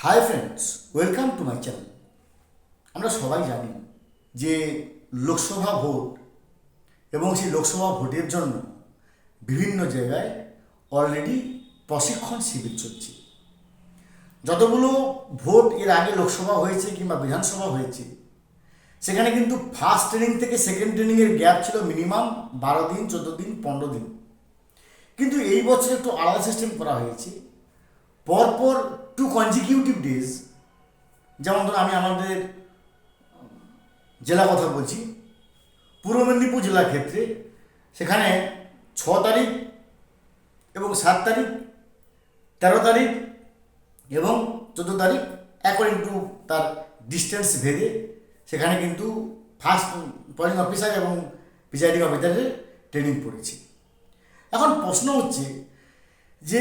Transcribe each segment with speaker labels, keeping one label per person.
Speaker 1: Hi friends welcome to my channel আমরা সবাই জানি যে লোকসভা ভোট এবং সেই লোকসভা ভোটের জন্য বিভিন্ন জায়গায় অলরেডি প্রশিক্ষণ শিবির চলছে। যতগুলো ভোট এর আগে লোকসভা হয়েছে কিংবা বিধানসভা হয়েছে, সেখানে কিন্তু ফার্স্ট ট্রেনিং থেকে সেকেন্ড ট্রেনিংয়ের গ্যাপ ছিল মিনিমাম বারো দিন, চোদ্দ দিন, পনেরো দিন। কিন্তু এই বছর একটু আলাদা সিস্টেম করা হয়েছে। পরপর টু কনজিকিউটিভ ডেজ যেমন ধরুন আমি আমাদের জেলা কথা বলছি, পূর্ব মেদিনীপুর জেলার ক্ষেত্রে সেখানে ছ তারিখ এবং সাত তারিখ, তেরো তারিখ এবং চোদ্দ তারিখ অ্যাকর্ডিং টু তার ডিস্টেন্স ভেদে সেখানে কিন্তু ফার্স্ট পোলিং অফিসার এবং প্রিসাইডিং অফিসারের ট্রেনিং পড়েছি। এখন প্রশ্ন হচ্ছে যে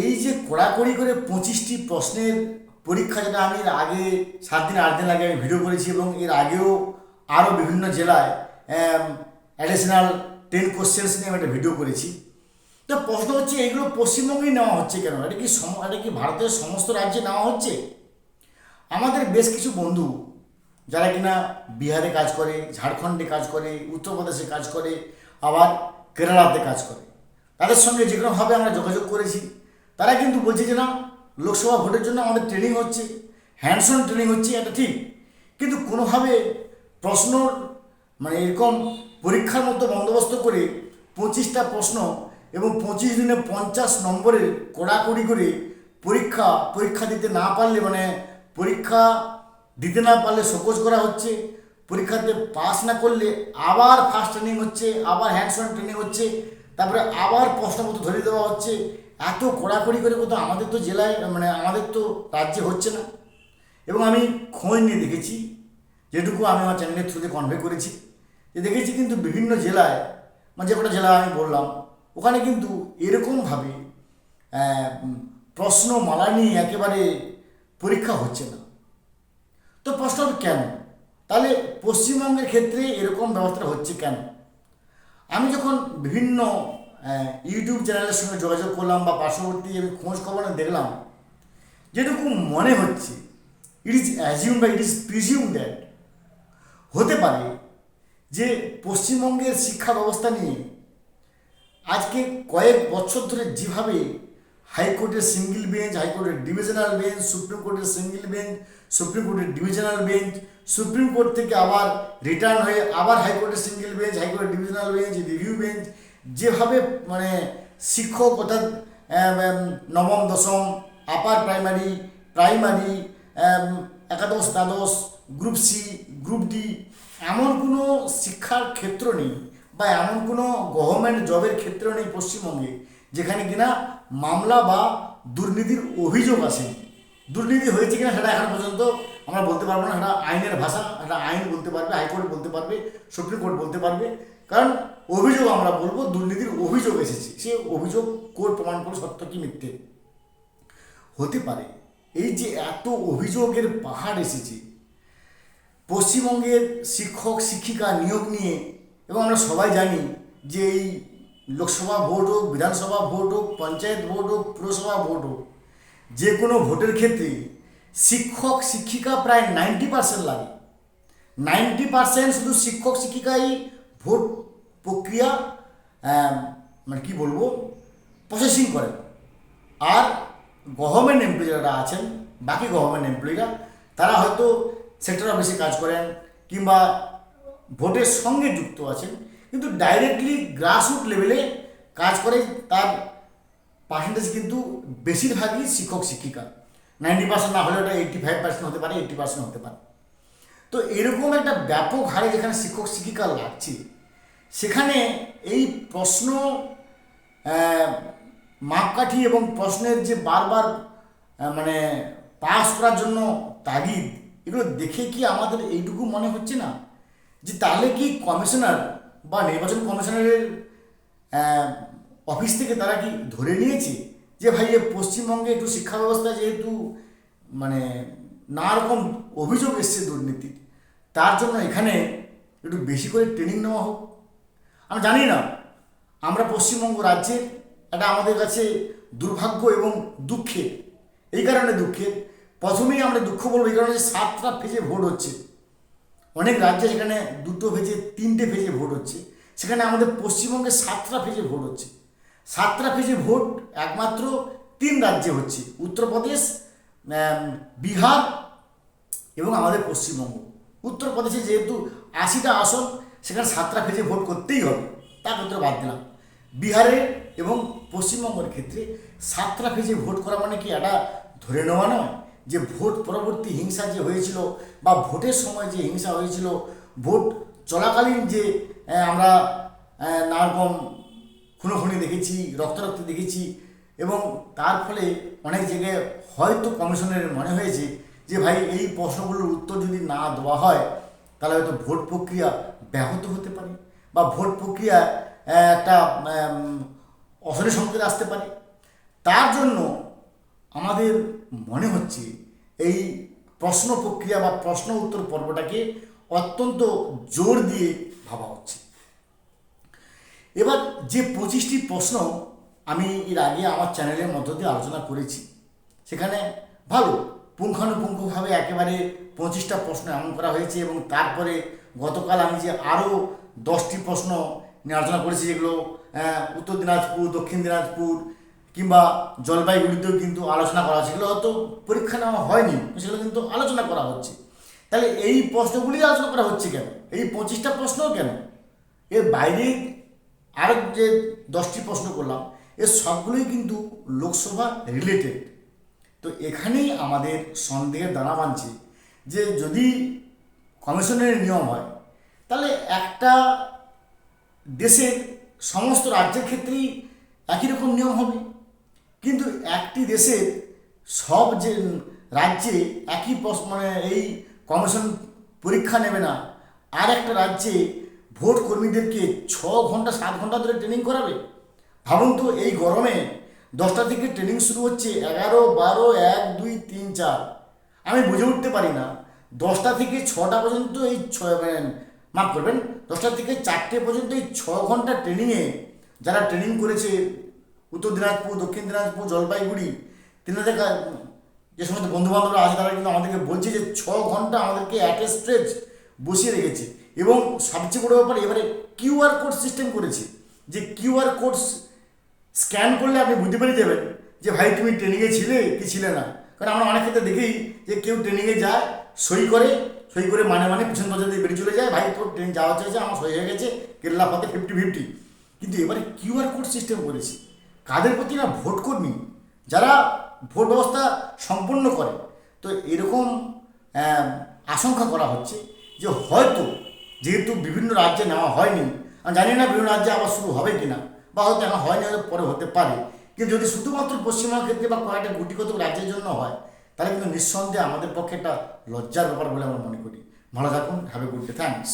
Speaker 1: এই যে কড়াকড়ি করে পঁচিশটি প্রশ্নের পরীক্ষা যেটা আমি এর আগে সাত দিন, আট দিন আগে আমি ভিডিও করেছি এবং এর আগেও আরও বিভিন্ন জেলায় অ্যাডিশনাল টেন কোশ্চেন্স নিয়ে আমি একটা ভিডিও করেছি। তো প্রশ্ন হচ্ছে, এগুলো পশ্চিমবঙ্গেই নেওয়া হচ্ছে কেন? এটা কি সম, এটা কি ভারতের সমস্ত রাজ্যে নেওয়া হচ্ছে? আমাদের বেশ কিছু বন্ধু, যারা কিনা বিহারে কাজ করে, ঝাড়খণ্ডে কাজ করে, উত্তরপ্রদেশে কাজ করে, আবার কেরালাতে কাজ করে। তাদের সঙ্গে যে কোনোভাবে আমরা যোগাযোগ করেছি। তারা কিন্তু বলছে যে না, লোকসভা ভোটের জন্য আমাদের ট্রেনিং হচ্ছে হ্যান্ডস অন ট্রেনিং হচ্ছে, এটা ঠিক। কিন্তু কোনোভাবে প্রশ্ন মানে এরকম পরীক্ষার মতো বন্দোবস্ত করে পঁচিশটা প্রশ্ন এবং পঁচিশ দিনে পঞ্চাশ নম্বরের কড়াকড়ি করে পরীক্ষা পরীক্ষা দিতে না পারলে মানে পরীক্ষা দিতে না পারলে শোকজ করা হচ্ছে, পরীক্ষাতে পাস না করলে আবার ফার্স্ট ট্রেনিং হচ্ছে, আবার হ্যান্ডস অন ট্রেনিং হচ্ছে তারপরে আবার প্রশ্ন মতো ধরে দেওয়া হচ্ছে। এত কড়াকড়ি করে কোথাও আমাদের তো জেলায় মানে আমাদের তো রাজ্যে হচ্ছে না। এবং আমি খোঁজ নিয়ে দেখেছি, যেটুকু আমি আমার চ্যানেলের থ্রুতে কনভে করেছি। যে দেখেছি কিন্তু বিভিন্ন জেলায় মানে যে কটা জেলা আমি বললাম, ওখানে কিন্তু এরকমভাবে প্রশ্নমালা নিয়ে একেবারে পরীক্ষা হচ্ছে না। তো প্রশ্ন কেন? তাহলে পশ্চিমবঙ্গের ক্ষেত্রে এরকম ব্যবস্থা হচ্ছে কেন? আমি যখন বিভিন্ন ইউটিউব চ্যানেলের সঙ্গে যোগাযোগ করলাম বা পার্শ্ববর্তী আমি খোঁজ খবর দেখলাম, যেটুকু মনে হচ্ছে ইট ইজ অ্যাজিউম বা ইট ইজ প্রিজিউম দ্যাট হতে পারে যে পশ্চিমবঙ্গের শিক্ষা ব্যবস্থা নিয়ে আজকে কয়েক বছর ধরে যেভাবে হাইকোর্টের সিঙ্গেল বেঞ্চ, হাইকোর্টের ডিভিশনাল বেঞ্চ, সুপ্রিম কোর্টের সিঙ্গেল বেঞ্চ সুপ্রিম কোর্টের ডিভিশনাল বেঞ্চ সুপ্রিম কোর্ট থেকে আবার রিটার্ন হয়ে আবার হাইকোর্টের সিঙ্গেল বেঞ্চ হাইকোর্টের ডিভিশনাল বেঞ্চ রিভিউ বেঞ্চ যেভাবে মানে শিক্ষক অর্থাৎ নবম, দশম আপার প্রাইমারি প্রাইমারি একাদশ, দ্বাদশ গ্রুপ সি গ্রুপ ডি এমন কোনো শিক্ষার ক্ষেত্র নেই বা এমন কোনো গভর্নমেন্ট জবের ক্ষেত্র নেই পশ্চিমবঙ্গে, যেখানে কিনা মামলা বা দুর্নীতির অভিযোগ আসে দুর্নীতি হয়েছে কিনা সেটা এখন পর্যন্ত আমরা বলতে পারব না। সেটা আইনের ভাষা, সেটা আইন বলতে পারবে, হাইকোর্ট বলতে পারবে, সুপ্রিম কোর্ট বলতে পারবে। কারণ অভিযোগ আমরা বলব, দুর্নীতির অভিযোগ এসেছে। সে অভিযোগ কোর্ট প্রমাণ করে সত্য কি মিথ্যে? হতে পারে। এই যে এত অভিযোগের পাহাড় এসেছে, পশ্চিমবঙ্গের শিক্ষক, শিক্ষিকা নিয়োগ নিয়ে, এবং আমরা সবাই জানি যে এই লোকসভা ভোট হোক, বিধানসভা ভোট হোক, পঞ্চায়েত ভোট হোক, পুরসভা ভোট হোক যে কোনো ভোটের ক্ষেত্রে শিক্ষক শিক্ষিকা প্রায় নাইনটি পার্সেন্ট লাগে। নাইনটি পার্সেন্ট শুধু শিক্ষক শিক্ষিকাই ভোট প্রক্রিয়া মানে কি বলব প্রসেসিং করেন আর গভর্নমেন্ট এমপ্লয়ি যারা আছেন, বাকি গভর্নমেন্ট এমপ্লয়িরা তারা হয়তো সেক্টর অফিসে কাজ করেন কিংবা ভোটের সঙ্গে যুক্ত আছেন, কিন্তু ডাইরেক্টলি গ্রাসরুট লেভেলে কাজ করে তার পার্সেন্টেজ কিন্তু বেশিরভাগই শিক্ষক, শিক্ষিকা। নাইনটি পার্সেন্ট না হলে ওটা এইটটি ফাইভ পার্সেন্ট হতে পারে এইটটি পার্সেন্ট হতে পারে। তো এরকম একটা ব্যাপক হারে যেখানে শিক্ষক, শিক্ষিকা লাগছে, সেখানে এই প্রশ্ন মাপকাঠি এবং প্রশ্নের যে বারবার মানে পাস করার জন্য তাগিদ, এগুলো দেখে কি আমাদের এইটুকু মনে হচ্ছে না? যে তাহলে কি কমিশনার বা নির্বাচন কমিশনারের অফিস থেকে তারা কি ধরে নিয়েছে যে ভাই, এ পশ্চিমবঙ্গে একটু শিক্ষা ব্যবস্থা যেহেতু মানে নানা রকম অভিযোগ এসছে দুর্নীতির, তার জন্য এখানে একটু বেশি করে ট্রেনিং নেওয়া হোক। আমি জানি না, আমরা পশ্চিমবঙ্গ রাজ্যের এটা আমাদের কাছে দুর্ভাগ্য এবং দুঃখের, এই কারণে দুঃখের। প্রথমেই আমরা দুঃখ বলব, এই কারণে সাতটা ফেজে ভোট হচ্ছে। অনেক রাজ্যে সেখানে দুটো ফেজে তিনটে ফেজে ভোট হচ্ছে। সেখানে আমাদের পশ্চিমবঙ্গে সাতটা ফেজে ভোট হচ্ছে। সাতটা ফেজে ভোট একমাত্র তিন রাজ্যে হচ্ছে। উত্তরপ্রদেশ বিহার এবং আমাদের পশ্চিমবঙ্গ। উত্তরপ্রদেশে যেহেতু আশিটা আসন সেখানে সাতটা ফেজে ভোট করতেই হবে। তা ক্ষেত্রে বাদ দিলাম। বিহারে এবং পশ্চিমবঙ্গের ক্ষেত্রে সাতটা ফেজে ভোট করা মানে কি এটা ধরে নেওয়া নয়? যে ভোট পরবর্তী হিংসা যে হয়েছিল বা ভোটের সময় যে হিংসা হয়েছিল ভোট চলাকালীন যে আমরা আহ, নানা রকম খুনোখুনি দেখেছি, রক্তারক্তি দেখেছি এবং তার ফলে অনেক জায়গায় হয়তো কমিশনের মনে হয়েছে যে ভাই, এই প্রশ্নগুলোর উত্তর যদি না দেওয়া হয়, তাহলে হয়তো ভোট প্রক্রিয়া ব্যাহত হতে পারে বা ভোট প্রক্রিয়া একটা অশনি সংকেত আসতে পারে। তার জন্য আমাদের মনে হচ্ছে এই প্রশ্ন প্রক্রিয়া বা প্রশ্ন উত্তর পর্বটাকে অত্যন্ত জোর দিয়ে ভাবা হচ্ছে এবার যে পঁচিশটি প্রশ্ন আমি এর আগে আমার চ্যানেলের মধ্য দিয়ে আলোচনা করেছি, সেখানে ভালো, পুঙ্খানুপুঙ্খভাবে একেবারে পঁচিশটা প্রশ্ন এমন করা হয়েছে এবং তারপরে গতকাল আমি যে আরও দশটি প্রশ্ন নিয়ে আলোচনা করেছি, যেগুলো উত্তর দিনাজপুর, দক্ষিণ দিনাজপুর কিংবা জলপাইগুড়িতেও কিন্তু আলোচনা করা হচ্ছে। সেগুলো হয়তো পরীক্ষা নেওয়া হয়নি, সেগুলো কিন্তু আলোচনা করা হচ্ছে। তাহলে এই প্রশ্নগুলি আলোচনা করা হচ্ছে কেন? এই পঁচিশটা প্রশ্নও কেন? এর বাইরে আরও যে দশটি প্রশ্ন করলাম, এর সবগুলোই কিন্তু লোকসভা রিলেটেড তো এখানেই আমাদের সন্দেহের দানা বাঁধছে যে যদি কমিশনের নিয়ম হয়, তাহলে একটা দেশের সমস্ত রাজ্যের ক্ষেত্রেই একই রকম নিয়ম হবে। কিন্তু একটি দেশের সব যে রাজ্যে একই মানে এই কমিশন পরীক্ষা নেবে না, আর একটা রাজ্যে ভোট কর্মীদেরকে ছ ঘণ্টা, সাত ঘণ্টা ধরে ট্রেনিং করাবে? ভাবুন তো, এই গরমে দশটা থেকে ট্রেনিং শুরু হচ্ছে এগারো, বারো, এক, দুই, তিন, চার। আমি বুঝে উঠতে পারি না, দশটা থেকে ছটা পর্যন্ত এই ছ মানে মাফ করবেন। দশটা থেকে চারটে পর্যন্ত এই ছ ঘণ্টা ট্রেনিংয়ে যারা ট্রেনিং করেছে, উত্তর দিনাজপুর, দক্ষিণ দিনাজপুর, জলপাইগুড়ি, তিনাদের যে সমস্ত বন্ধুবান্ধবরা আছে, তারা কিন্তু আমাদেরকে বলছে যে ছ ঘণ্টা আমাদেরকে অ্যাট এ স্ট্রেচ বসিয়ে রেখেছে। এবং সবচেয়ে বড় ব্যাপার, এবারে কিউআর কোড সিস্টেম করেছে, যে কিউআর কোড স্ক্যান করলে আপনি বুঝতে পেরে যাবেন যে ভাই, তুমি ট্রেনিংয়ে ছিলে কি ছিলে না? কারণ আমরা অনেক ক্ষেত্রে দেখি যে কেউ ট্রেনিংয়ে যায়, সই করে সই করে মানে মানে পিছন দরজা দিয়ে বেরিয়ে চলে যায়, ভাই, তোর ট্রেন যাওয়া চাইছে, আমার সই হয়ে গেছে, কেল্লা পথে ফিফটি ফিফটি কিন্তু এবারে কিউআর কোড সিস্টেম করেছে, কাদের প্রতি না ভোট কর্মী, যারা ভোট ব্যবস্থা সম্পন্ন করে, তো এরকম আশঙ্কা করা হচ্ছে যে হয়তো যেহেতু বিভিন্ন রাজ্যে নেওয়া হয়নি, আমি জানি না বিভিন্ন রাজ্যে আবার শুরু হবে কি না বা হয়তো এখন হয়নি, হয়তো পরে হতে পারে। কিন্তু যদি শুধুমাত্র পশ্চিমবঙ্গের ক্ষেত্রে বা কয়েকটা গুটিগত রাজ্যের জন্য হয়, তাহলে কিন্তু নিঃসন্দেহে আমাদের পক্ষে একটা লজ্জার ব্যাপার বলে আমরা মনে করি। ভালো থাকুন have a good day thanks